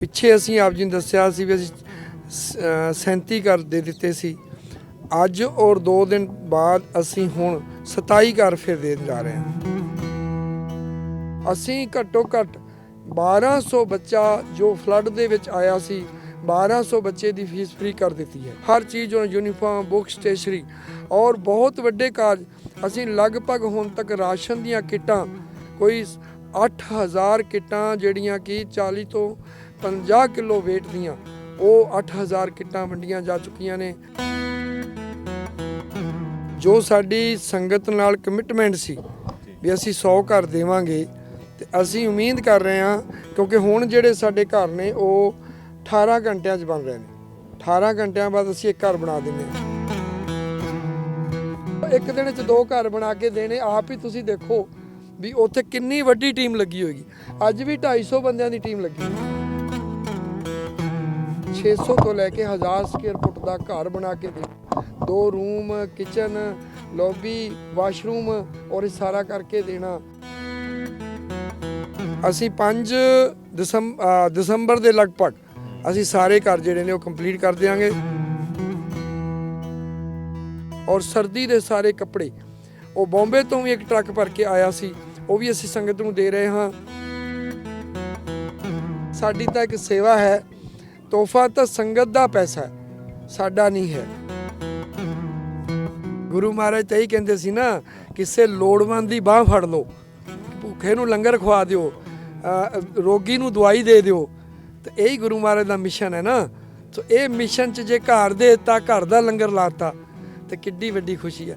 ਪਿੱਛੇ ਅਸੀਂ ਆਪ ਜੀ ਨੂੰ ਦੱਸਿਆ ਸੀ ਵੀ ਅਸੀਂ ਸ- 37 ਘਰ ਦੇ ਦਿੱਤੇ ਸੀ। ਅੱਜ ਔਰ 2 ਦਿਨ ਬਾਅਦ ਅਸੀਂ ਹੁਣ 27 ਘਰ ਫਿਰ ਦੇਣ ਜਾ ਰਹੇ ਹਾਂ। ਅਸੀਂ ਘੱਟੋ ਘੱਟ 1200 ਬੱਚਾ ਜੋ ਫਲੱਡ ਦੇ ਵਿੱਚ ਆਇਆ ਸੀ 1200 ਬੱਚੇ ਦੀ ਫੀਸ ਫ੍ਰੀ ਕਰ ਦਿੱਤੀ ਹੈ। ਹਰ ਚੀਜ਼ ਉਹਨਾਂ ਯੂਨੀਫਾਰਮ ਬੁੱਕ ਸਟੇਸ਼ਨਰੀ ਔਰ ਬਹੁਤ ਵੱਡੇ ਕਾਰਜ। ਅਸੀਂ ਲਗਭਗ ਹੁਣ ਤੱਕ ਰਾਸ਼ਨ ਦੀਆਂ ਕਿੱਟਾਂ, ਕੋਈ 8000 ਕਿੱਟਾਂ ਜਿਹੜੀਆਂ ਕਿ 40 ਤੋਂ 50 ਕਿਲੋ weight ਦੀਆਂ ਉਹ 8000 ਕਿੱਟਾਂ ਵੰਡੀਆਂ ਜਾ ਚੁੱਕੀਆਂ ਨੇ। ਜੋ ਸਾਡੀ ਸੰਗਤ ਨਾਲ ਕਮਿਟਮੈਂਟ ਸੀ ਵੀ ਅਸੀਂ 100 ਘਰ ਦੇਵਾਂਗੇ ਤੇ ਅਸੀਂ ਉਮੀਦ ਕਰ ਰਹੇ ਹਾਂ ਕਿਉਂਕਿ ਹੁਣ ਜਿਹੜੇ ਸਾਡੇ ਘਰ ਨੇ ਉਹ 18 ਘੰਟਿਆਂ 'ਚ ਬਣ ਰਹੇ ਨੇ। 18 ਘੰਟਿਆਂ ਬਾਅਦ ਅਸੀਂ ਇੱਕ ਘਰ ਬਣਾ ਦਿੰਦੇ ਹਾਂ। ਇੱਕ ਦਿਨ 'ਚ ਦੋ ਘਰ ਬਣਾ ਕੇ ਦੇਣੇ, ਆਪ ਹੀ ਤੁਸੀਂ ਦੇਖੋ ਵੀ ਉੱਥੇ ਕਿੰਨੀ ਵੱਡੀ ਟੀਮ ਲੱਗੀ ਹੋਏਗੀ। ਅੱਜ ਵੀ 250 ਬੰਦਿਆਂ ਦੀ ਟੀਮ ਲੱਗੀ ਹੈ। 600 ਤੋਂ ਲੈ ਕੇ 1000 ਸਕੁਅਰ ਫੁੱਟ ਦਾ ਘਰ ਬਣਾ ਕੇ ਦੇ। ਦੋ ਰੂਮ ਕਿਚਨ ਲੌਬੀ ਵਾਸ਼ਰੂਮ ਔਰ ਇਹ ਸਾਰਾ ਕਰਕੇ ਦੇਣਾ। ਅਸੀਂ 5 ਦਸੰਬ- ਦਸੰਬਰ ਦੇ ਲਗਭਗ ਅਸੀਂ ਸਾਰੇ ਘਰ ਜਿਹੜੇ ਨੇ ਉਹ ਕੰਪਲੀਟ ਕਰ ਦਿਆਂਗੇ। ਔਰ ਸਰਦੀ ਦੇ ਸਾਰੇ ਕੱਪੜੇ, ਉਹ ਬੰਬੇ ਤੋਂ ਵੀ ਇੱਕ ਟਰੱਕ ਭਰ ਕੇ ਆਇਆ ਸੀ, ਉਹ ਵੀ ਅਸੀਂ ਸੰਗਤ ਨੂੰ ਦੇ ਰਹੇ ਹਾਂ। ਸਾਡੀ ਤਾਂ ਇੱਕ ਸੇਵਾ ਹੈ ਤੋਹਫਾ ਤਾਂ ਸੰਗਤ ਦਾ ਪੈਸਾ ਹੈ, ਸਾਡਾ ਨਹੀਂ ਹੈ। ਗੁਰੂ ਮਹਾਰਾਜ ਤਾਂ ਹੀ ਕਹਿੰਦੇ ਸੀ ਨਾ, ਕਿਸੇ ਲੋੜਵੰਦ ਦੀ ਬਾਹ ਫੜ ਲਓ, ਭੁੱਖੇ ਨੂੰ ਲੰਗਰ ਖਵਾ ਦਿਓ ਰੋਗੀ ਨੂੰ ਦਵਾਈ ਦੇ ਦਿਓ। ਤੇ ਇਹੀ ਗੁਰੂ ਮਹਾਰਾਜ ਦਾ ਮਿਸ਼ਨ ਹੈ ਨਾ। ਸੋ ਇਹ ਮਿਸ਼ਨ 'ਚ ਜੇ ਘਰ ਦੇ ਦਿੱਤਾ, ਘਰ ਦਾ ਲੰਗਰ ਲਾਤਾ ਤੇ ਕਿੱਡੀ ਵੱਡੀ ਖੁਸ਼ੀ ਹੈ।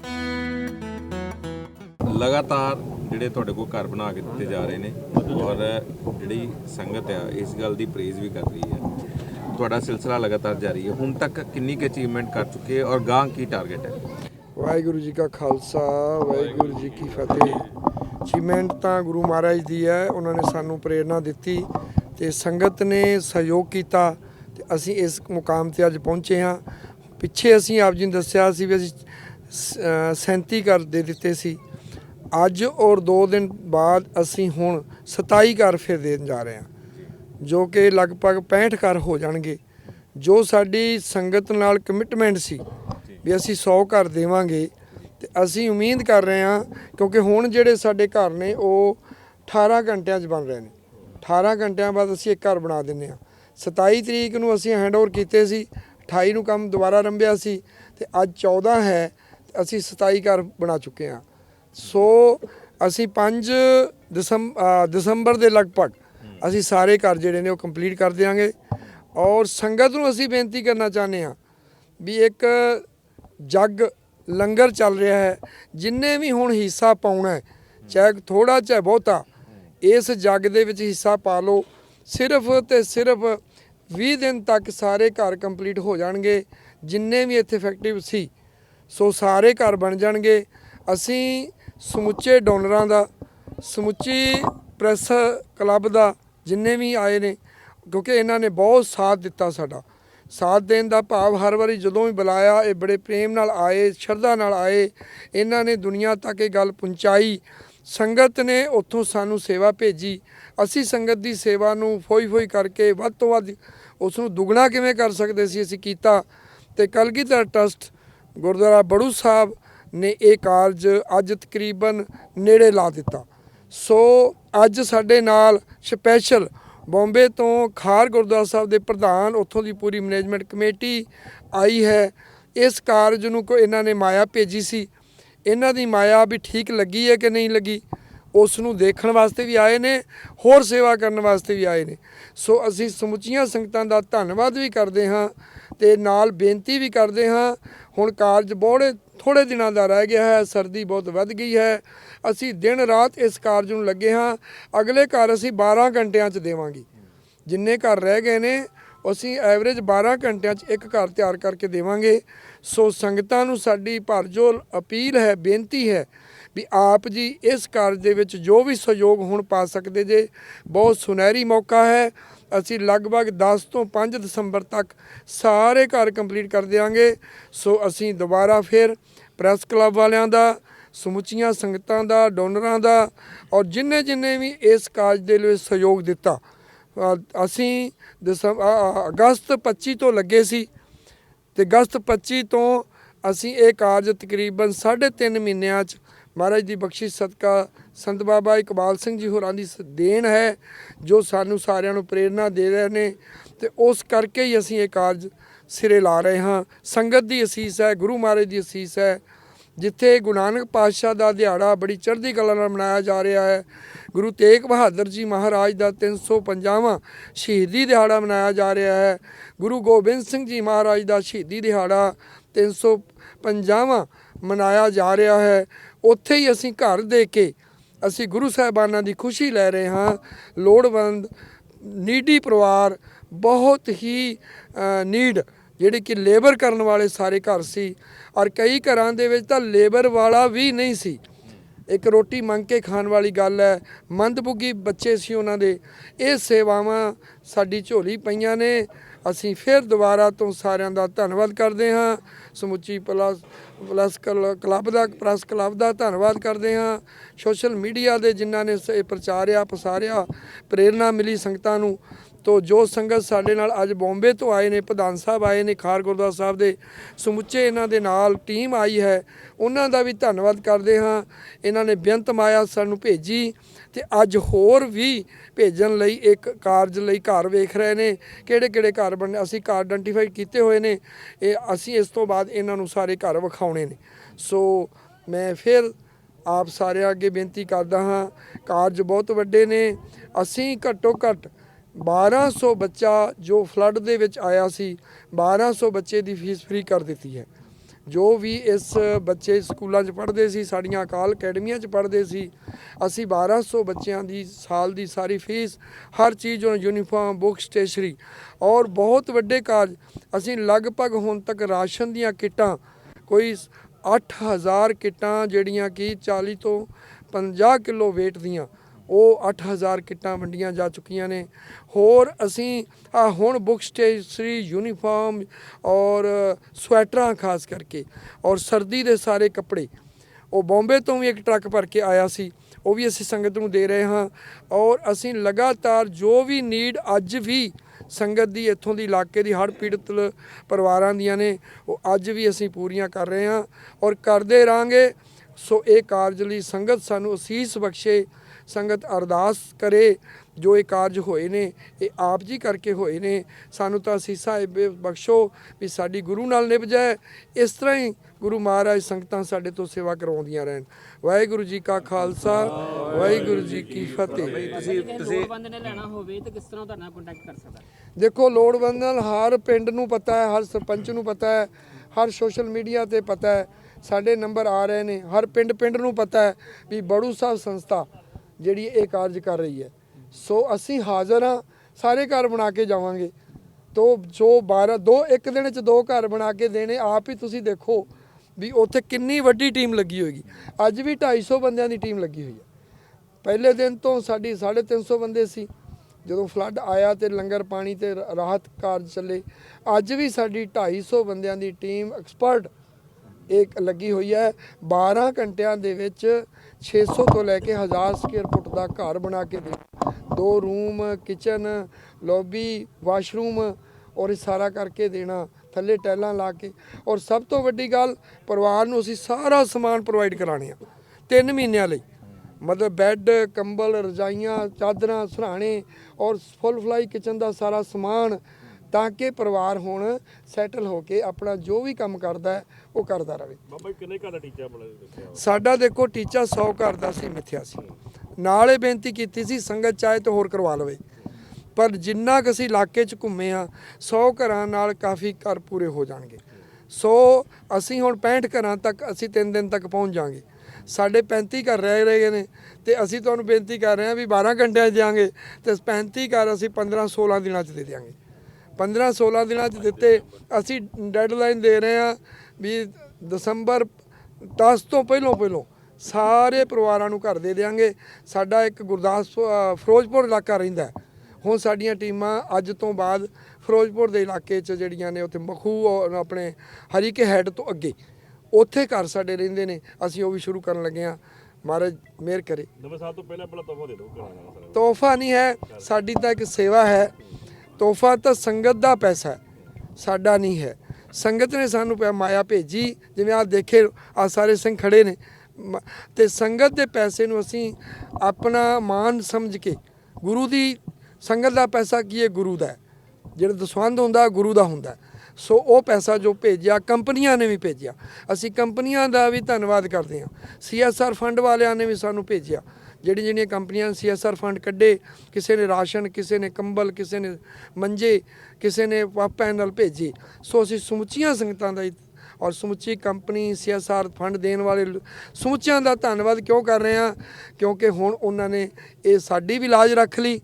ਲਗਾਤਾਰ ਜਿਹੜੇ ਤੁਹਾਡੇ ਕੋਲ ਘਰ ਬਣਾ ਕੇ ਦਿੱਤੇ ਜਾ ਰਹੇ ਨੇ, ਔਰ ਜਿਹੜੀ ਸੰਗਤ ਆ, ਇਸ ਗੱਲ ਦੀ ਪ੍ਰੇਜ਼ ਵੀ ਕਰ ਰਹੀ ਹੈ। ਤੁਹਾਡਾ ਸਿਲਸਿਲਾ ਲਗਾਤਾਰ ਜਾਰੀ ਹੈ। ਹੁਣ ਤੱਕ ਕਿੰਨੀ ਕੁ ਅਚੀਵਮੈਂਟ ਕਰ ਚੁੱਕੇ ਔਰ ਗਾਂ ਕੀ ਟਾਰਗੇਟ ਹੈ? ਵਾਹਿਗੁਰੂ ਜੀ ਕਾ ਖਾਲਸਾ, ਵਾਹਿਗੁਰੂ ਜੀ ਕੀ ਫਤਿਹ। ਅਚੀਵਮੈਂਟ ਤਾਂ ਗੁਰੂ ਮਹਾਰਾਜ ਦੀ ਹੈ, ਉਹਨਾਂ ਨੇ ਸਾਨੂੰ ਪ੍ਰੇਰਣਾ ਦਿੱਤੀ ਤੇ ਸੰਗਤ ਨੇ ਸਹਿਯੋਗ ਕੀਤਾ ਤੇ ਅਸੀਂ ਇਸ ਮੁਕਾਮ ਤੇ ਅੱਜ ਪਹੁੰਚੇ ਹਾਂ। ਪਿੱਛੇ ਅਸੀਂ ਆਪ ਜੀ ਨੂੰ ਦੱਸਿਆ ਸੀ ਵੀ ਅਸੀਂ ਸ- 37 ਘਰ ਦੇ ਦਿੱਤੇ ਸੀ। ਅੱਜ ਔਰ 2 ਦਿਨ ਬਾਅਦ ਅਸੀਂ ਹੁਣ 27 ਘਰ ਫਿਰ ਦੇਣ ਜਾ ਰਹੇ ਹਾਂ। ਜੋ ਕਿ ਲਗਭਗ 65 ਘਰ ਹੋ ਜਾਣਗੇ, ਜੋ ਸਾਡੀ ਸੰਗਤ ਨਾਲ ਕਮਿਟਮੈਂਟ ਸੀ ਵੀ ਅਸੀਂ 100 ਘਰ ਦੇਵਾਂਗੇ, ਤੇ ਅਸੀਂ ਉਮੀਦ ਕਰ ਰਹੇ ਹਾਂ ਕਿਉਂਕਿ ਹੁਣ ਜਿਹੜੇ ਸਾਡੇ ਘਰ ਨੇ, ਉਹ 18 ਘੰਟਿਆਂ 'ਚ ਬਣ ਰਹੇ ਨੇ। 18 ਘੰਟਿਆਂ ਬਾਅਦ ਅਸੀਂ ਇੱਕ ਘਰ ਬਣਾ ਦਿੰਨੇ ਆ 27 ਤਰੀਕ ਨੂੰ ਅਸੀਂ ਹੈਂਡਓਵਰ ਕੀਤੇ ਸੀ 28 ਨੂੰ ਕੰਮ ਦੁਬਾਰਾ ਰੰਭਿਆ ਸੀ, ਤੇ ਅੱਜ 14 ਹੈ, ਤੇ ਅਸੀਂ 27 ਘਰ ਬਣਾ ਚੁੱਕੇ ਹਾਂ। ਸੋ ਅਸੀਂ 5 ਦਸੰਬ- ਦਸੰਬਰ ਦੇ ਲਗਭਗ ਅਸੀਂ ਸਾਰੇ ਘਰ ਜਿਹੜੇ ਨੇ ਉਹ ਕੰਪਲੀਟ ਕਰ ਦਿਆਂਗੇ। ਔਰ ਸੰਗਤ ਨੂੰ ਅਸੀਂ ਬੇਨਤੀ ਕਰਨਾ ਚਾਹੁੰਦੇ ਹਾਂ ਵੀ ਇੱਕ ਜੱਗ ਲੰਗਰ ਚੱਲ ਰਿਹਾ ਹੈ, ਜਿੰਨੇ ਵੀ ਹੁਣ ਹਿੱਸਾ ਪਾਉਣਾ ਚਾਹੇ ਥੋੜਾ ਚਾਹੇ ਬਹੁਤਾ, ਇਸ ਜੱਗ ਦੇ ਵਿੱਚ ਹਿੱਸਾ ਪਾ ਲਓ। ਸਿਰਫ ਤੇ ਸਿਰਫ 20 ਦਿਨ ਤੱਕ ਸਾਰੇ ਘਰ ਕੰਪਲੀਟ ਹੋ ਜਾਣਗੇ, ਜਿੰਨੇ ਵੀ ਇੱਥੇ ਇਫੈਕਟਿਵ ਸੀ, ਸੋ ਸਾਰੇ ਘਰ ਬਣ ਜਾਣਗੇ। ਅਸੀਂ ਸਮੁੱਚੇ ਡੋਨਰਾਂ ਦਾ, ਸਮੁੱਚੀ ਪ੍ਰੈਸ ਕਲੱਬ ਦਾ ਜਿੰਨੇ ਵੀ ਆਏ ਨੇ, ਕਿਉਂਕਿ ਇਹਨਾਂ ਨੇ ਬਹੁਤ ਸਾਥ ਦਿੱਤਾ ਸਾਡਾ। ਸਾਥ ਦੇਣ ਦਾ ਭਾਵ ਹਰ ਵਾਰੀ ਜਦੋਂ ਵੀ ਬੁਲਾਇਆ, ਇਹ ਬੜੇ ਪ੍ਰੇਮ ਨਾਲ ਆਏ, ਸ਼ਰਧਾ ਨਾਲ ਆਏ, ਇਹਨਾਂ ਨੇ ਦੁਨੀਆ ਤੱਕ ਇਹ ਗੱਲ ਪਹੁੰਚਾਈ। ਸੰਗਤ ਨੇ ਉੱਥੋਂ ਸਾਨੂੰ ਸੇਵਾ ਭੇਜੀ। ਅਸੀਂ ਸੰਗਤ ਦੀ ਸੇਵਾ ਨੂੰ ਫੋਈ ਫੋਈ ਕਰਕੇ ਵੱਧ ਤੋਂ ਵੱਧ ਉਸ ਨੂੰ ਦੁੱਗਣਾ ਕਿਵੇਂ ਕਰ ਸਕਦੇ ਸੀ ਅਸੀਂ ਕੀਤਾ। ਤੇ ਕਲਗੀਧਰ ਟਰਸਟ, ਗੁਰਦੁਆਰਾ ਬੜੂ ਸਾਹਿਬ ਨੇ ਇਹ ਕਾਰਜ ਅੱਜ ਤਕਰੀਬਨ ਨੇੜੇ ਲਾ ਦਿੱਤਾ। ਸੋ ਅੱਜ ਸਾਡੇ ਨਾਲ ਸਪੈਸ਼ਲ ਬੰਬੇ ਤੋਂ ਖਾਰ ਗੁਰਦੁਆਰਾ ਸਾਹਿਬ ਦੇ ਪ੍ਰਧਾਨ, ਉੱਥੋਂ ਦੀ ਪੂਰੀ ਮੈਨੇਜਮੈਂਟ ਕਮੇਟੀ ਆਈ ਹੈ। ਇਸ ਕਾਰਜ ਨੂੰ ਕੋ ਇਹਨਾਂ ਨੇ ਮਾਇਆ ਭੇਜੀ ਸੀ। ਇਹਨਾਂ ਦੀ ਮਾਇਆ ਵੀ ਠੀਕ ਲੱਗੀ ਹੈ ਕਿ ਨਹੀਂ ਲੱਗੀ? ਉਸ ਨੂੰ ਦੇਖਣ ਵਾਸਤੇ ਵੀ ਆਏ ਨੇ, ਹੋਰ ਸੇਵਾ ਕਰਨ ਵਾਸਤੇ ਵੀ ਆਏ ਨੇ। ਸੋ ਅਸੀਂ ਸਮੁੱਚੀਆਂ ਸੰਗਤਾਂ ਦਾ ਧੰਨਵਾਦ ਵੀ ਕਰਦੇ ਹਾਂ ਤੇ ਨਾਲ ਬੇਨਤੀ ਵੀ ਕਰਦੇ ਹਾਂ, ਹੁਣ ਕਾਰਜ ਬੋੜੇ ਥੋੜੇ ਦਿਨਾਂ ਦਾ ਰਹਿ ਗਿਆ ਹੈ, ਸਰਦੀ ਬਹੁਤ ਵੱਧ ਗਈ ਹੈ। ਅਸੀਂ ਦਿਨ ਰਾਤ ਇਸ ਕਾਰਜ ਨੂੰ ਲੱਗੇ ਹਾਂ। ਅਗਲੇ ਘਰ ਅਸੀਂ 12 ਘੰਟਿਆਂ 'ਚ ਦੇਵਾਂਗੇ। ਜਿੰਨੇ ਘਰ ਰਹਿ ਗਏ ਨੇ, ਅਸੀਂ ਐਵਰੇਜ 12 ਘੰਟਿਆਂ 'ਚ ਇੱਕ ਘਰ ਤਿਆਰ ਕਰਕੇ ਦੇਵਾਂਗੇ। ਸੋ ਸੰਗਤਾਂ ਨੂੰ ਸਾਡੀ ਭਰਜੋਲ ਅਪੀਲ ਹੈ, ਬੇਨਤੀ ਹੈ ਵੀ ਆਪ ਜੀ ਇਸ ਕਾਰਜ ਦੇ ਵਿੱਚ ਜੋ ਵੀ ਸਹਿਯੋਗ ਹੁਣ ਪਾ ਸਕਦੇ ਜੇ, ਬਹੁਤ ਸੁਨਹਿਰੀ ਮੌਕਾ ਹੈ। ਅਸੀਂ ਲਗਭਗ 10 ਤੋਂ 5 ਦਸੰਬਰ ਤੱਕ ਸਾਰੇ ਘਰ ਕੰਪਲੀਟ ਕਰ ਦਿਆਂਗੇ। ਸੋ ਅਸੀਂ ਦੁਬਾਰਾ ਫਿਰ ਪ੍ਰੈਸ ਕਲੱਬ ਵਾਲਿਆਂ ਦਾ, ਸਮੁੱਚੀਆਂ ਸੰਗਤਾਂ ਦਾ, ਡੋਨਰਾਂ ਦਾ ਔਰ ਜਿੰਨੇ ਜਿੰਨੇ ਵੀ ਇਸ ਕਾਰਜ ਦੇ ਲਈ ਸਹਿਯੋਗ ਦਿੱਤਾ। ਅਸੀਂ ਦਸੰਬ ਅਗਸਤ 25 ਤੋਂ ਲੱਗੇ ਸੀ ਤੇ ਅਗਸਤ 25 ਤੋਂ ਅਸੀਂ ਇਹ ਕਾਰਜ ਤਕਰੀਬਨ 3.5 ਮਹੀਨਿਆਂ 'ਚ ਮਹਾਰਾਜ ਦੀ ਬਖਸ਼ਿਸ਼ ਸਦਕਾ ਸੰਤ ਬਾਬਾ ਇਕਬਾਲ ਸਿੰਘ ਜੀ ਹੋਰਾਂ ਦੀ ਸ- ਦੇਣ ਹੈ, ਜੋ ਸਾਨੂੰ ਸਾਰਿਆਂ ਨੂੰ ਪ੍ਰੇਰਣਾ ਦੇ ਰਹੇ ਨੇ ਤੇ ਉਸ ਕਰਕੇ ਹੀ ਅਸੀਂ ਇਹ ਕਾਰਜ ਸਿਰੇ ਲਾ ਰਹੇ ਹਾਂ। ਸੰਗਤ ਦੀ ਅਸੀਸ ਹੈ, ਗੁਰੂ ਮਹਾਰਾਜ ਦੀ ਅਸੀਸ ਹੈ, ਜਿੱਥੇ ਗੁਰੂ ਨਾਨਕ ਪਾਤਸ਼ਾਹ ਦਾ ਦਿਹਾੜਾ ਬੜੀ ਚੜ੍ਹਦੀ ਕਲਾ ਨਾਲ ਮਨਾਇਆ ਜਾ ਰਿਹਾ ਹੈ। ਗੁਰੂ ਤੇਗ ਬਹਾਦਰ ਜੀ ਮਹਾਰਾਜ ਦਾ 350ਵਾਂ ਸ਼ਹੀਦੀ ਦਿਹਾੜਾ ਮਨਾਇਆ ਜਾ ਰਿਹਾ ਹੈ। ਗੁਰੂ ਗੋਬਿੰਦ ਸਿੰਘ ਜੀ ਮਹਾਰਾਜ ਦਾ ਸ਼ਹੀਦੀ ਦਿਹਾੜਾ 350ਵਾਂ ਮਨਾਇਆ ਜਾ ਰਿਹਾ ਹੈ। ਉੱਥੇ ਹੀ ਅਸੀਂ ਘਰ ਦੇ ਕੇ ਅਸੀਂ ਗੁਰੂ ਸਾਹਿਬਾਨਾਂ ਦੀ ਖੁਸ਼ੀ ਲੈ ਰਹੇ ਹਾਂ। ਲੋੜਵੰਦ, ਨੀਡੀ ਪਰਿਵਾਰ ਬਹੁਤ ਹੀ ਨੀਡ ਜਿਹੜੇ ਕਿ ਲੇਬਰ ਕਰਨ ਵਾਲੇ ਸਾਰੇ ਘਰ ਸੀ। ਔਰ ਕਈ ਘਰਾਂ ਦੇ ਵਿੱਚ ਤਾਂ ਲੇਬਰ ਵਾਲਾ ਵੀ ਨਹੀਂ ਸੀ। ਇੱਕ ਰੋਟੀ ਮੰਗ ਕੇ ਖਾਣ ਵਾਲੀ ਗੱਲ ਹੈ, ਮੰਦਭੁਗੀ ਬੱਚੇ ਸੀ ਉਹਨਾਂ ਦੇ। ਇਹ ਸੇਵਾਵਾਂ ਸਾਡੀ ਝੋਲੀ ਪਈਆਂ ਨੇ। ਅਸੀਂ ਫਿਰ ਦੁਬਾਰਾ ਤੋਂ ਸਾਰਿਆਂ ਦਾ ਧੰਨਵਾਦ ਕਰਦੇ ਹਾਂ। ਸਮੁੱਚੀ ਪਲਸ ਪਲਸ ਕਲ- ਕਲੱਬ ਦਾ ਪ੍ਰੈਸ ਕਲੱਬ ਦਾ ਧੰਨਵਾਦ ਕਰਦੇ ਹਾਂ। ਸੋਸ਼ਲ ਮੀਡੀਆ ਦੇ ਜਿਨ੍ਹਾਂ ਨੇ ਸ- ਇਹ ਪ੍ਰਚਾਰਿਆ, ਪਸਾਰਿਆ, ਪ੍ਰੇਰਣਾ ਮਿਲੀ ਸੰਗਤਾਂ ਨੂੰ ਤੋ ਜੋ ਸੰਗਤ ਸਾਡੇ ਨਾਲ ਅੱਜ ਬੰਬੇ ਤੋਂ ਆਏ ਨੇ, ਪ੍ਰਧਾਨ ਸਾਹਿਬ ਆਏ ਨੇ, ਖਾਰ ਗੁਰਦੁਆਰਾ ਸਾਹਿਬ ਦੇ ਸਮੁੱਚੇ ਇਹਨਾਂ ਦੇ ਨਾਲ ਟੀਮ ਆਈ ਹੈ, ਉਹਨਾਂ ਦਾ ਵੀ ਧੰਨਵਾਦ ਕਰਦੇ ਹਾਂ। ਇਹਨਾਂ ਨੇ ਬੇਅੰਤ ਮਾਇਆ ਸਾਨੂੰ ਭੇਜੀ ਤੇ ਅੱਜ ਹੋਰ ਵੀ ਭੇਜਣ ਲਈ ਇੱਕ ਕਾਰਜ ਲਈ ਘਰ ਵੇਖ ਰਹੇ ਨੇ। ਕਿਹੜੇ ਕਿਹੜੇ ਘਰ ਬਣ, ਅਸੀਂ ਘਰ ਆਇਡੈਂਟੀਫਾਈ ਕੀਤੇ ਹੋਏ ਨੇ, ਇਹ ਅਸੀਂ ਇਸ ਤੋਂ ਬਾਅਦ ਇਹਨਾਂ ਨੂੰ ਸਾਰੇ ਘਰ ਵਿਖਾਉਣੇ ਨੇ। ਸੋ ਮੈਂ ਫਿਰ ਆਪ ਸਾਰਿਆਂ ਅੱਗੇ ਬੇਨਤੀ ਕਰਦਾ ਹਾਂ, ਕਾਰਜ ਬਹੁਤ ਵੱਡੇ ਨੇ, ਅਸੀਂ ਘੱਟੋ ਘੱਟ 1200 ਬੱਚਾ ਜੋ ਫਲੱਡ ਦੇ ਵਿੱਚ ਆਇਆ ਸੀ 1200 ਬੱਚੇ ਦੀ ਫੀਸ ਫ੍ਰੀ ਕਰ ਦਿੱਤੀ ਹੈ। ਜੋ ਵੀ ਇਸ ਬੱਚੇ ਸਕੂਲਾਂ 'ਚ ਪੜ੍ਹਦੇ ਸੀ, ਸਾਡੀਆਂ ਅਕਾਲ ਅਕੈਡਮੀਆਂ 'ਚ ਪੜ੍ਹਦੇ ਸੀ, ਅਸੀਂ 1200 ਬੱਚਿਆਂ ਦੀ ਸਾਲ ਦੀ ਸਾਰੀ ਫੀਸ, ਹਰ ਚੀਜ਼ ਉਹਨਾਂ ਯੂਨੀਫਾਰਮ ਬੁੱਕ ਸਟੇਸ਼ਨਰੀ ਔਰ ਬਹੁਤ ਵੱਡੇ ਕਾਰਜ, ਅਸੀਂ ਲਗਭਗ ਹੁਣ ਤੱਕ ਰਾਸ਼ਨ ਦੀਆਂ ਕਿੱਟਾਂ, ਕੋਈ 8000 ਕਿੱਟਾਂ ਜਿਹੜੀਆਂ ਕਿ 40 ਤੋਂ 50 ਕਿਲੋ weight ਦੀਆਂ ਉਹ 8000 ਕਿੱਟਾਂ ਵੰਡੀਆਂ ਜਾ ਚੁੱਕੀਆਂ ਨੇ। ਹੋਰ ਅਸੀਂ ਆਹ ਹੁਣ ਬੁੱਕ ਸਟੇਸ਼ਨਰੀ ਯੂਨੀਫਾਰਮ ਔਰ ਸਵੈਟਰਾਂ ਖਾਸ ਕਰਕੇ ਔਰ ਸਰਦੀ ਦੇ ਸਾਰੇ ਕੱਪੜੇ। ਉਹ ਬੰਬੇ ਤੋਂ ਵੀ ਇੱਕ ਟਰੱਕ ਭਰ ਕੇ ਆਇਆ ਸੀ, ਉਹ ਵੀ ਅਸੀਂ ਸੰਗਤ ਨੂੰ ਦੇ ਰਹੇ ਹਾਂ ਔਰ ਅਸੀਂ ਲਗਾਤਾਰ ਜੋ ਵੀ ਨੀਡ ਅੱਜ ਵੀ ਸੰਗਤ ਦੀ ਇੱਥੋਂ ਦੀ ਇਲਾਕੇ ਦੀ ਹੜ੍ਹ ਪੀੜਤ ਪਰਿਵਾਰਾਂ ਦੀਆਂ ਨੇ, ਉਹ ਅੱਜ ਵੀ ਅਸੀਂ ਪੂਰੀਆਂ ਕਰ ਰਹੇ ਹਾਂ ਔਰ ਕਰਦੇ ਰਾਂਗੇ ਸੋ ਇਹ ਕਾਰਜ ਲਈ ਸੰਗਤ ਸਾਨੂੰ ਅਸੀਸ ਬਖਸ਼ੇ ਸੰਗਤ ਅਰਦਾਸ ਕਰੇ ਜੋ ਇਹ ਕਾਰਜ ਹੋਏ ਨੇ ਇਹ ਆਪ ਜੀ ਕਰਕੇ ਹੋਏ ਨੇ ਸਾਨੂੰ ਤਾਂ ਅਸੀਸਾਂ ਬਖਸ਼ੋ ਵੀ ਸਾਡੀ ਗੁਰੂ ਨਾਲ ਨਿਭ ਜਾਏ। ਇਸ ਤਰ੍ਹਾਂ ਹੀ ਗੁਰੂ ਮਹਾਰਾਜ ਸੰਗਤਾਂ ਸਾਡੇ ਤੋਂ ਸੇਵਾ ਕਰਵਾਉਂਦੀਆਂ ਰਹਿਣ। ਵਾਹਿਗੁਰੂ ਜੀ ਕਾ ਖਾਲਸਾ ਵਾਹਿਗੁਰੂ ਜੀ ਕੀ ਫਤਿਹ। ਤੁਸੀਂ ਤੁਸੀਂ ਬੰਦੇ ਨੇ ਲੈਣਾ ਹੋਵੇ ਤੇ ਕਿਸ ਤਰ੍ਹਾਂ ਤੁਹਾਡੇ ਨਾਲ ਕੰਟੈਕਟ ਕਰ ਸਕਦਾ? ਦੇਖੋ ਲੋੜਵੰਦ ਨਾਲ ਹਰ ਪਿੰਡ ਨੂੰ ਪਤਾ ਹੈ ਹਰ ਸਰਪੰਚ ਨੂੰ ਪਤਾ ਹੈ ਹਰ ਸੋਸ਼ਲ ਮੀਡੀਆ ਤੇ ਪਤਾ ਹੈ। ਸਾਡੇ ਨੰਬਰ ਆ ਰਹੇ ਨੇ ਹਰ ਪਿੰਡ ਪਿੰਡ ਨੂੰ ਪਤਾ ਹੈ ਵੀ ਬੜੂ ਸਾਹਿਬ ਸੰਸਥਾ ਜਿਹੜੀ ਇਹ ਕਾਰਜ ਕਰ ਰਹੀ ਹੈ। ਸੋ ਅਸੀਂ ਹਾਜ਼ਰ ਹਾਂ, ਸਾਰੇ ਘਰ ਬਣਾ ਕੇ ਜਾਵਾਂਗੇ। ਤੋ ਜੋ 12 ਦੋ, ਇੱਕ ਦਿਨ ਚ ਦੋ ਘਰ ਬਣਾ ਕੇ ਦੇਣੇ, ਆਪ ਹੀ ਤੁਸੀਂ ਦੇਖੋ ਵੀ ਉੱਥੇ ਕਿੰਨੀ ਵੱਡੀ ਟੀਮ ਲੱਗੀ ਹੋਏਗੀ। ਅੱਜ ਵੀ 250 ਬੰਦਿਆਂ ਦੀ ਟੀਮ ਲੱਗੀ ਹੋਈ ਹੈ। ਪਹਿਲੇ ਦਿਨ ਤੋਂ ਸਾਡੀ 350 ਬੰਦੇ ਸੀ। ਜਦੋਂ ਫਲੱਡ ਆਇਆ ਤੇ ਲੰਗਰ ਪਾਣੀ ਤੇ ਰਾਹਤ ਕਾਰਜ ਚੱਲੇ। ਅੱਜ ਵੀ ਸਾਡੀ 250 ਬੰਦਿਆਂ ਦੀ ਟੀਮ ਐਕਸਪਰਟ ਇਹ ਲੱਗੀ ਹੋਈ ਹੈ। 12 ਘੰਟਿਆਂ ਦੇ ਵਿੱਚ 600 ਤੋਂ ਲੈ ਕੇ 1000 ਸਕੁਅਰ ਫੁੱਟ ਦਾ ਘਰ ਬਣਾ ਕੇ ਦੇ ਦੋ ਰੂਮ ਕਿਚਨ ਲੌਬੀ ਵਾਸ਼ਰੂਮ ਔਰ ਇਹ ਸਾਰਾ ਕਰਕੇ ਦੇਣਾ। ਥੱਲੇ ਟੈਲਾਂ ਲਾ ਕੇ। ਔਰ ਸਭ ਤੋਂ ਵੱਡੀ ਗੱਲ, ਪਰਿਵਾਰ ਨੂੰ ਅਸੀਂ ਸਾਰਾ ਸਮਾਨ ਪ੍ਰੋਵਾਈਡ ਕਰਾਣੇ ਆ 3 ਮਹੀਨਿਆਂ ਲਈ। ਮਤਲਬ ਬੈੱਡ ਕੰਬਲ, ਰਜਾਈਆਂ, ਚਾਦਰਾਂ, ਸਰਾਣੇ ਔਰ ਫੁੱਲ ਫਲਾਈ ਕਿਚਨ ਦਾ ਸਾਰਾ ਸਮਾਨ ਤਾਂ ਕਿ ਪਰਿਵਾਰ ਹੁਣ ਸੈਟਲ ਹੋ ਕੇ ਆਪਣਾ ਜੋ ਵੀ ਕੰਮ ਕਰਦਾ ਉਹ ਕਰਦਾ ਰਹੇ। ਬਾਬਾ ਜੀ ਕਿੰਨੇ ਘਰ ਦਾ ਟੀਚਾ ਬਣਾ ਸਾਡਾ ਦੇਖੋ ਟੀਚਾ 100 ਘਰ ਦਾ ਸੀ ਮਿੱਥਿਆ ਸੀ। ਨਾਲ ਬੇਨਤੀ ਕੀਤੀ ਸੀ ਸੰਗਤ ਚਾਹੇ ਤਾਂ ਹੋਰ ਕਰਵਾ ਲਵੇ। ਪਰ ਜਿੰਨਾ ਕੁ ਅਸੀਂ ਇਲਾਕੇ 'ਚ ਘੁੰਮੇ ਆ 100 ਘਰਾਂ ਨਾਲ ਕਾਫੀ ਘਰ ਪੂਰੇ ਹੋ ਜਾਣਗੇ। ਸੋ ਅਸੀਂ ਹੁਣ 65 ਘਰਾਂ ਤੱਕ ਅਸੀਂ 3 ਦਿਨ ਤੱਕ ਪਹੁੰਚ ਜਾਾਂਗੇ ਸਾਡੇ 35 ਘਰ ਰਹਿ ਰਹੇ ਨੇ ਤੇ ਅਸੀਂ ਤੁਹਾਨੂੰ ਬੇਨਤੀ ਕਰ ਰਹੇ ਹਾਂ ਵੀ 12 ਘੰਟਿਆਂ 'ਚ ਦਿਆਂਗੇ ਤੇ 35 ਘਰ ਅਸੀਂ 15 16 ਦਿਨਾਂ 'ਚ ਦੇ ਦਿਆਂਗੇ। 15 16 ਦਿਨਾਂ 'ਚ ਦਿੱਤੇ। ਅਸੀਂ ਡੈਡਲਾਈਨ ਦੇ ਰਹੇ ਹਾਂ ਵੀ ਦਸੰਬਰ 10 ਤੋਂ ਪਹਿਲੋਂ ਪਹਿਲੋਂ ਸਾਰੇ ਪਰਿਵਾਰਾਂ ਨੂੰ ਘਰ ਦੇ ਦੇਵਾਂਗੇ ਸਾਡਾ ਇੱਕ ਗੁਰਦਾਸਪੁਰ ਅ, ਫਿਰੋਜ਼ਪੁਰ ਇਲਾਕਾ ਰਹਿੰਦਾ। ਹੁਣ ਸਾਡੀਆਂ ਟੀਮਾਂ ਅੱਜ ਤੋਂ ਬਾਅਦ ਫਿਰੋਜ਼ਪੁਰ ਦੇ ਇਲਾਕੇ 'ਚ ਜਿਹੜੀਆਂ ਨੇ ਉੱਥੇ ਮਖੂ ਆਪਣੇ ਹਰੀਕੇ ਹੈਡ ਤੋਂ ਅੱਗੇ। ਉੱਥੇ ਘਰ ਸਾਡੇ ਰਹਿੰਦੇ ਨੇ। ਅਸੀਂ ਉਹ ਵੀ ਸ਼ੁਰੂ ਕਰਨ ਲੱਗੇ ਹਾਂ। ਮਹਾਰਾਜ ਮਿਹਰ ਕਰੇ। ਨਵੇਂ ਸਾਲ ਤੋਂ ਪਹਿਲਾਂ ਪਹਿਲਾਂ ਤੋਹਫਾ ਦੇ ਦਿਓ ਤੋਹਫਾ ਨਹੀਂ ਹੈ। ਸਾਡੀ ਤਾਂ ਇੱਕ ਸੇਵਾ ਹੈ। ਤੋਹਫਾ ਤਾਂ ਸੰਗਤ ਦਾ ਪੈਸਾ ਹੈ, ਸਾਡਾ ਨਹੀਂ ਹੈ। ਸੰਗਤ ਨੇ ਸਾਨੂੰ ਪਿਆ ਮਾਇਆ ਭੇਜੀ, ਜਿਵੇਂ ਆ ਦੇਖੇ ਆ ਸਾਰੇ ਸਿੰਘ ਖੜੇ ਨੇ। ਮ- ਤੇ ਸੰਗਤ ਦੇ ਪੈਸੇ ਨੂੰ ਅਸੀਂ ਆਪਣਾ ਮਾਨ ਸਮਝ ਕੇ, ਗੁਰੂ ਦੀ ਸੰਗਤ ਦਾ ਪੈਸਾ ਕੀ ਹੈ? ਗੁਰੂ ਦਾ ਜਿਹੜਾ ਦਸਵੰਧ ਹੁੰਦਾ, ਗੁਰੂ ਦਾ ਹੁੰਦਾ ਸੋ ਉਹ ਪੈਸਾ ਜੋ ਭੇਜਿਆ, ਕੰਪਨੀਆਂ ਨੇ ਵੀ ਭੇਜਿਆ। ਅਸੀਂ ਕੰਪਨੀਆਂ ਦਾ ਵੀ ਧੰਨਵਾਦ ਕਰਦੇ ਹਾਂ। ਸੀਐਸਆਰ ਫੰਡ ਵਾਲਿਆਂ ਨੇ ਵੀ ਸਾਨੂੰ ਭੇਜਿਆ। ਜਿਹੜੀ ਜਿਹੜੀਆਂ ਕੰਪਨੀਆਂ ਨੇ ਸੀਐਸਆਰ ਫੰਡ ਕੱਢੇ, ਕਿਸੇ ਨੇ ਰਾਸ਼ਨ, ਕਿਸੇ ਨੇ ਕੰਬਲ, ਕਿਸੇ ਨੇ ਮੰਜੇ, ਕਿਸੇ ਨੇ ਪ- ਪੈਨਲ ਭੇਜੇ। ਸੋ ਅਸੀਂ ਸਮੁੱਚੀਆਂ ਸੰਗਤਾਂ ਦਾ ਔਰ ਸਮੁੱਚੀ ਕੰਪਨੀ ਸੀਐਸਆਰ ਫੰਡ ਦੇਣ ਵਾਲੇ ਸਮੁੱਚਿਆਂ ਦਾ ਧੰਨਵਾਦ ਕਿਉਂ ਕਰ ਰਹੇ ਹਾਂ? ਕਿਉਂਕਿ ਹੁਣ ਉਹਨਾਂ ਨੇ ਇਹ ਸਾਡੀ ਵੀ ਲਾਜ ਰੱਖ ਲਈ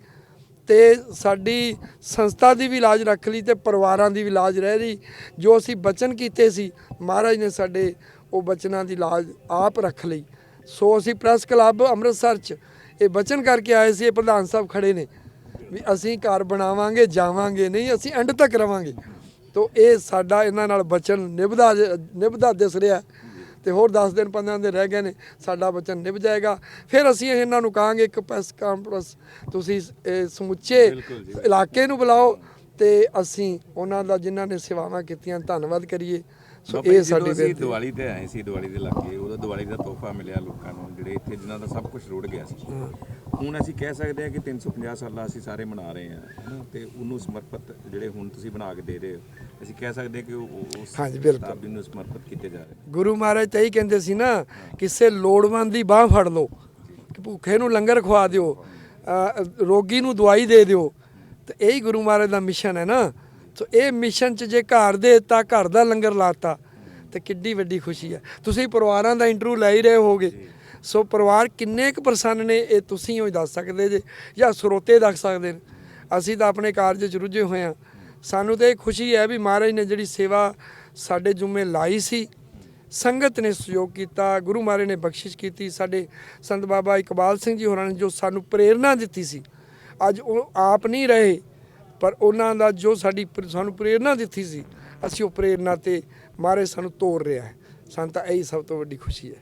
ਤੇ ਸਾਡੀ ਸੰਸਥਾ ਦੀ ਵੀ ਲਾਜ ਰੱਖ ਲਈ ਤੇ ਪਰਿਵਾਰਾਂ ਦੀ ਵੀ ਲਾਜ ਰਹਿ ਰਹੀ। ਜੋ ਅਸੀਂ ਬਚਨ ਕੀਤੇ ਸੀ, ਮਹਾਰਾਜ ਨੇ ਸਾਡੇ ਉਹ ਬਚਨਾਂ ਦੀ ਲਾਜ ਆਪ ਰੱਖ ਲਈ। ਸੋ ਅਸੀਂ ਪ੍ਰੈਸ ਕਲੱਬ ਅੰਮ੍ਰਿਤਸਰ 'ਚ ਇਹ ਬਚਨ ਕਰਕੇ ਆਏ ਸੀ ਇਹ ਪ੍ਰਧਾਨ ਸਾਹਿਬ ਖੜੇ ਨੇ ਵੀ ਅਸੀਂ ਘਰ ਬਣਾਵਾਂਗੇ ਜਾਵਾਂਗੇ ਨਹੀਂ ਅਸੀਂ ਐਂਡ ਤੱਕ ਰਵਾਂਗੇ। ਤੋ ਇਹ ਸਾਡਾ ਇਹਨਾਂ ਨਾਲ ਬਚਨ ਨਿਭਦਾ ਨਿਭਦਾ ਦਿਸ ਰਿਹਾ ਤੇ ਹੋਰ 10 ਦਿਨ 15 ਦਿਨ ਰਹਿ ਗਏ ਨੇ ਸਾਡਾ ਬਚਨ ਨਿਭ ਜਾਏਗਾ। ਫਿਰ ਅਸੀਂ ਇਹਨਾਂ ਨੂੰ ਕਹਾਂਗੇ ਇੱਕ ਪ੍ਰੈਸ ਕਾਨਫਰੰਸ ਤੁਸੀਂ ਸਮੁੱਚੇ ਇਲਾਕੇ ਨੂੰ ਬੁਲਾਓ ਤੇ ਅਸੀਂ ਉਹਨਾਂ ਦਾ ਜਿਨ੍ਹਾਂ ਨੇ ਸੇਵਾਵਾਂ ਕੀਤੀਆਂ ਧੰਨਵਾਦ ਕਰੀਏ। ਸੋ ਇਹ ਸਾਡੀ ਅਸੀਂ ਬੇਨਤੀ ਹੈ। ਦੀਵਾਲੀ ਤੇ ਆਏ ਸੀ ਦੀਵਾਲੀ ਦੇ ਲਾਗੇ ਉਹਦਾ ਦੀਵਾਲੀ ਦਾ ਤੋਹਫਾ ਮਿਲਿਆ ਲੋਕਾਂ ਨੂੰ ਜਿਹੜੇ ਇੱਥੇ ਜਿਨ੍ਹਾਂ ਦਾ ਸਭ ਕੁਝ ਰੁੜ ਗਿਆ ਸੀ ਹੁਣ ਅਸੀਂ ਕਹਿ ਸਕਦੇ ਹਾਂ ਕਿ 350 ਸਾਲਾ ਅਸੀਂ ਸਾਰੇ ਮਨਾ ਰਹੇ ਹਾਂ ਤੇ ਉਹਨੂੰ ਸਮਰਪਿਤ ਜਿਹੜੇ ਹੁਣ ਤੁਸੀਂ ਬਣਾ ਕੇ ਦੇ ਰਹੇ ਹੋ ਅਸੀਂ ਕਹਿ ਸਕਦੇ ਹਾਂ ਕਿ ਉਹ ਉਸ ਹਾਂਜੀ, ਬਿਲਕੁਲ। ਸ਼ਤਾਬਦੀ ਨੂੰ ਸਮਰਪਿਤ ਕੀਤੇ ਜਾ ਰਹੇ ਗੁਰੂ ਮਹਾਰਾਜ ਤਾਂ ਇਹੀ ਕਹਿੰਦੇ ਸੀ ਨਾ ਕਿਸੇ ਲੋੜਵੰਦ ਦੀ ਬਾਹ ਫੜ ਲਓ ਕਿ ਭੁੱਖੇ ਨੂੰ ਲੰਗਰ ਖਵਾ ਦਿਓ ਅ, ਰੋਗੀ ਨੂੰ ਦਵਾਈ ਦੇ ਦਿਓ ਤੇ ਇਹੀ ਗੁਰੂ ਮਹਾਰਾਜ ਦਾ ਮਿਸ਼ਨ ਹੈ ਨਾ ਸੋ ਇਹ ਮਿਸ਼ਨ 'ਚ ਜੇ ਘਰ ਦੇ ਦਿੱਤਾ ਘਰ ਦਾ ਲੰਗਰ ਲਾਤਾ ਤੇ ਕਿੱਡੀ ਵੱਡੀ ਖੁਸ਼ੀ ਹੈ। ਤੁਸੀਂ ਪਰਿਵਾਰਾਂ ਦਾ ਇੰਟਰਵਿਊ ਲੈ ਹੀ ਰਹੇ ਹੋਗੇ ਸੋ ਪਰਿਵਾਰ ਕਿੰਨੇ ਕੁ ਪ੍ਰਸੰਨ ਨੇ ਇਹ ਤੁਸੀਂ ਹੀ ਦੱਸ ਸਕਦੇ ਜੇ ਜਾਂ ਸਰੋਤੇ ਦੱਸ ਸਕਦੇ ਨੇ। ਅਸੀਂ ਤਾਂ ਆਪਣੇ ਕਾਰਜ 'ਚ ਰੁੱਝੇ ਹੋਏ ਹਾਂ। ਸਾਨੂੰ ਤਾਂ ਇਹ ਖੁਸ਼ੀ ਹੈ ਵੀ ਮਹਾਰਾਜ ਨੇ ਜਿਹੜੀ ਸੇਵਾ ਸਾਡੇ ਜੁਮੇ ਲਾਈ ਸੀ ਸੰਗਤ ਨੇ ਸਹਿਯੋਗ ਕੀਤਾ ਗੁਰੂ ਮਹਾਰਾਜ ਨੇ ਬਖਸ਼ਿਸ਼ ਕੀਤੀ। ਸਾਡੇ ਸੰਤ ਬਾਬਾ ਇਕਬਾਲ ਸਿੰਘ ਜੀ ਹੋਰਾਂ ਨੇ ਜੋ ਸਾਨੂੰ ਪ੍ਰੇਰਣਾ ਦਿੱਤੀ ਸੀ ਅੱਜ ਉਹ ਆਪ ਨਹੀਂ ਰਹੇ ਪਰ ਉਹਨਾਂ ਦਾ ਜੋ ਸਾਡੀ ਪ੍ਰ- ਸਾਨੂੰ ਪ੍ਰੇਰਣਾ ਦਿੱਤੀ ਸੀ, ਅਸੀਂ ਉਹ ਪ੍ਰੇਰਣਾ ਤੇ ਮਹਾਰਾਜ ਸਾਨੂੰ ਤੋਰ ਰਿਹਾ ਹੈ। ਸਾਨੂੰ ਤਾਂ ਇਹੀ ਸਭ ਤੋਂ ਵੱਡੀ ਖੁਸ਼ੀ ਹੈ।